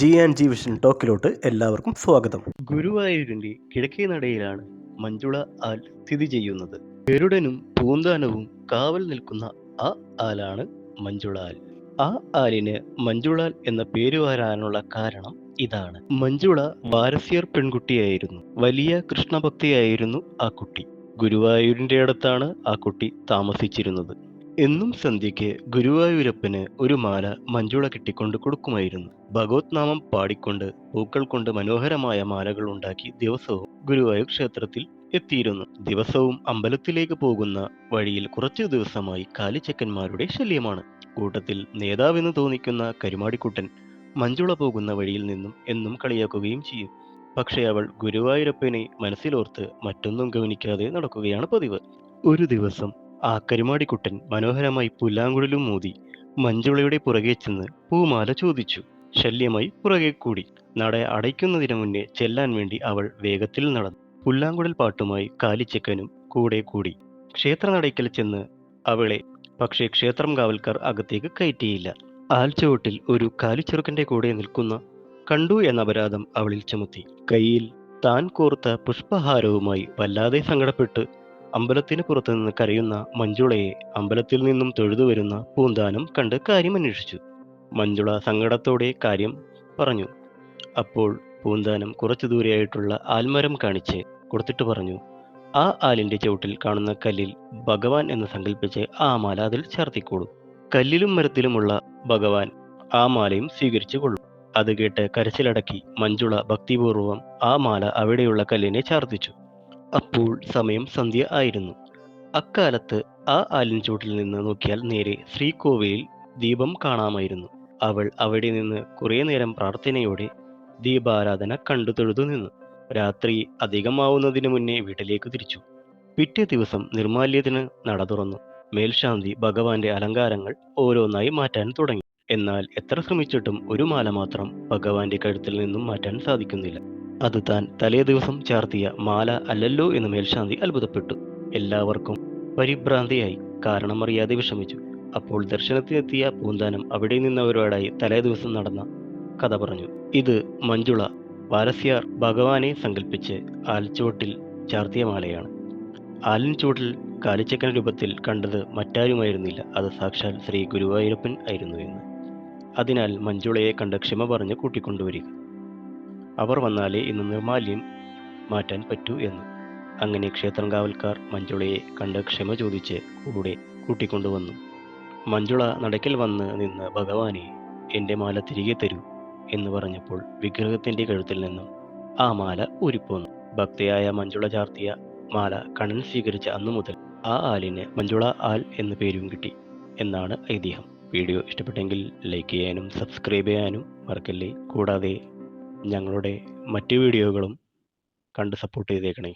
G and G vision ടോക്കിലോട്ട് എല്ലാവർക്കും സ്വാഗതം. ഗുരുവായൂരിന്റെ കിഴക്കേ നടയിലാണ് മഞ്ജുള ആൽ സ്ഥിതി ചെയ്യുന്നത്. ഗരുഡനും പൂന്താനവും കാവൽ നിൽക്കുന്ന ആ ആലാണ് മഞ്ജുള ആൽ. ആ ആലിന് മഞ്ജുളാൽ എന്ന പേര് വരാനുള്ള കാരണം ഇതാണ്. മഞ്ജുള വാരസ്യർ പെൺകുട്ടിയായിരുന്നു. വലിയ കൃഷ്ണഭക്തിയായിരുന്നു ആ കുട്ടി. ഗുരുവായൂരിന്റെ അടുത്താണ് ആ കുട്ടി താമസിച്ചിരുന്നത്. എന്നും സന്ധ്യയ്ക്ക് ഗുരുവായൂരപ്പന് ഒരു മാല മഞ്ജുള കെട്ടിക്കൊണ്ട് കൊടുക്കുമായിരുന്നു. ഭഗവത് നാമം പാടിക്കൊണ്ട് പൂക്കൾ കൊണ്ട് മനോഹരമായ മാലകൾ ഉണ്ടാക്കി ദിവസവും ഗുരുവായൂർ ക്ഷേത്രത്തിൽ എത്തിയിരുന്നു. ദിവസവും അമ്പലത്തിലേക്ക് പോകുന്ന വഴിയിൽ കുറച്ചു ദിവസമായി കാലിച്ചക്കന്മാരുടെ ശല്യമാണ്. കൂട്ടത്തിൽ നേതാവെന്ന് തോന്നിക്കുന്ന കരുമാടിക്കുട്ടൻ മഞ്ജുള പോകുന്ന വഴിയിൽ നിന്നും എന്നും കളിയാക്കുകയും ചെയ്യും. പക്ഷേ അവൾ ഗുരുവായൂരപ്പനെ മനസ്സിലോർത്ത് മറ്റൊന്നും ഗവനിക്കാതെ നടക്കുകയാണ് പതിവ്. ഒരു ദിവസം ആ കരുമാടിക്കുട്ടൻ മനോഹരമായി പുല്ലാങ്കുഴലും മൂതി മഞ്ജുളയുടെ പുറകെ ചെന്ന് പൂമാല ചോദിച്ചു. ശല്യമായി പുറകെ കൂടി. നട അടയ്ക്കുന്നതിന് മുന്നേ ചെല്ലാൻ വേണ്ടി അവൾ വേഗത്തിൽ നടന്നു. പുല്ലാങ്കുഴൽ പാട്ടുമായി കാലിച്ചക്കനും കൂടെ കൂടി. ക്ഷേത്രനടയ്ക്കൽ ചെന്ന് അവളെ പക്ഷേ ക്ഷേത്രം കാവൽക്കാർ അകത്തേക്ക് കയറ്റിയില്ല. ആൽച്ചുവട്ടിൽ ഒരു കാലിച്ചെറുക്കന്റെ കൂടെ നിൽക്കുന്ന കണ്ടു എന്ന അപരാധം അവളിൽ ചുമത്തി. കയ്യിൽ താൻ കോർത്ത പുഷ്പഹാരവുമായി വല്ലാതെ സങ്കടപ്പെട്ട് അമ്പലത്തിന് പുറത്തുനിന്ന് കരയുന്ന മഞ്ജുളയെ അമ്പലത്തിൽ നിന്നും തൊഴുതു വരുന്ന പൂന്താനം കണ്ട് കാര്യം അന്വേഷിച്ചു മഞ്ജുള സങ്കടത്തോടെ കാര്യം പറഞ്ഞു. അപ്പോൾ പൂന്താനം കുറച്ചു ദൂരെയായിട്ടുള്ള ആൽമരം കാണിച്ച് കൊടുത്തിട്ട് പറഞ്ഞു ആ ആലിന്റെ ചുവട്ടിൽ കാണുന്ന കല്ലിൽ ഭഗവാൻ എന്ന് സങ്കല്പിച്ച് ആ മാല അതിൽ ചേർത്തിക്കോളൂ. കല്ലിലും മരത്തിലുമുള്ള ഭഗവാൻ ആ മാലയും സ്വീകരിച്ചു കൊള്ളും. അത് കേട്ട് കരച്ചിലടക്കി മഞ്ജുള ഭക്തിപൂർവം ആ മാല അവിടെയുള്ള കല്ലിനെ ചാർത്തിച്ചു. അപ്പോൾ സമയം സന്ധ്യ ആയിരുന്നു. അക്കാലത്ത് ആ ആലിൻചോട്ടിൽ നിന്ന് നോക്കിയാൽ നേരെ ശ്രീകോവിലിൽ ദീപം കാണാമായിരുന്നു. അവൾ അവിടെ നിന്ന് കുറേ നേരം പ്രാർത്ഥനയോടെ ദീപാരാധന കണ്ടു തൊഴുതു നിന്നു. രാത്രി അധികമാവുന്നതിന് മുന്നേ വീട്ടിലേക്ക് തിരിച്ചു. പിറ്റേ ദിവസം നിർമാല്യത്തിന് നട തുറന്നു. മേൽശാന്തി ഭഗവാന്റെ അലങ്കാരങ്ങൾ ഓരോന്നായി മാറ്റാൻ തുടങ്ങി. എന്നാൽ എത്ര ശ്രമിച്ചിട്ടും ഒരു മാല മാത്രം ഭഗവാന്റെ കഴുത്തിൽ നിന്നും മാറ്റാൻ സാധിക്കുന്നില്ല. അത് താൻ തലേ ദിവസം ചാർത്തിയ മാല അല്ലല്ലോ എന്ന് മേൽശാന്തി അത്ഭുതപ്പെട്ടു. എല്ലാവർക്കും പരിഭ്രാന്തിയായി. കാരണമറിയാതെ വിഷമിച്ചു. അപ്പോൾ ദർശനത്തിനെത്തിയ പൂന്താനം അവിടെ നിന്നവരോടായി തലേ ദിവസം നടന്ന കഥ പറഞ്ഞു. ഇത് മഞ്ജുള വാരസ്യാർ ഭഗവാനെ സങ്കല്പിച്ച് ആൽച്ചുവട്ടിൽ ചാർത്തിയ മാലയാണ്. ആലിൻ ചുവട്ടിൽ കാലിച്ചക്കൻ രൂപത്തിൽ കണ്ടത് മറ്റാരുമായിരുന്നില്ല. അത് സാക്ഷാൽ ശ്രീ ഗുരുവായൂരപ്പൻ ആയിരുന്നു എന്ന്. അതിനാൽ മഞ്ജുളയെ കണ്ട് ക്ഷമ പറഞ്ഞ് കൂട്ടിക്കൊണ്ടുവരിക. അവർ വന്നാലേ ഇന്ന് നിർമാല്യം മാറ്റാൻ പറ്റൂ എന്ന്. അങ്ങനെ ക്ഷേത്രം കാവൽക്കാർ മഞ്ജുളയെ കണ്ട് ക്ഷമ ചോദിച്ച് കൂടെ കൂട്ടിക്കൊണ്ടുവന്നു. മഞ്ജുള നടക്കിൽ വന്ന് നിന്ന് ഭഗവാനെ എന്റെ മാല തിരികെ തരൂ എന്ന് പറഞ്ഞപ്പോൾ വിഗ്രഹത്തിന്റെ കഴുത്തിൽ നിന്നും ആ മാല ഊരിപ്പോന്നു. ഭക്തയായ മഞ്ജുള ചാർത്തിയ മാല കണ്ണൻ സ്വീകരിച്ച അന്നു മുതൽ ആ ആലിന് മഞ്ജുള ആൽ എന്ന പേരും കിട്ടി എന്നാണ് ഐതിഹ്യം. വീഡിയോ ഇഷ്ടപ്പെട്ടെങ്കിൽ ലൈക്ക് ചെയ്യാനും സബ്സ്ക്രൈബ് ചെയ്യാനും മറക്കല്ലേ. കൂടാതെ ഞങ്ങളുടെ മറ്റ് വീഡിയോകളും കണ്ട് സപ്പോർട്ട് ചെയ്തേക്കണേ.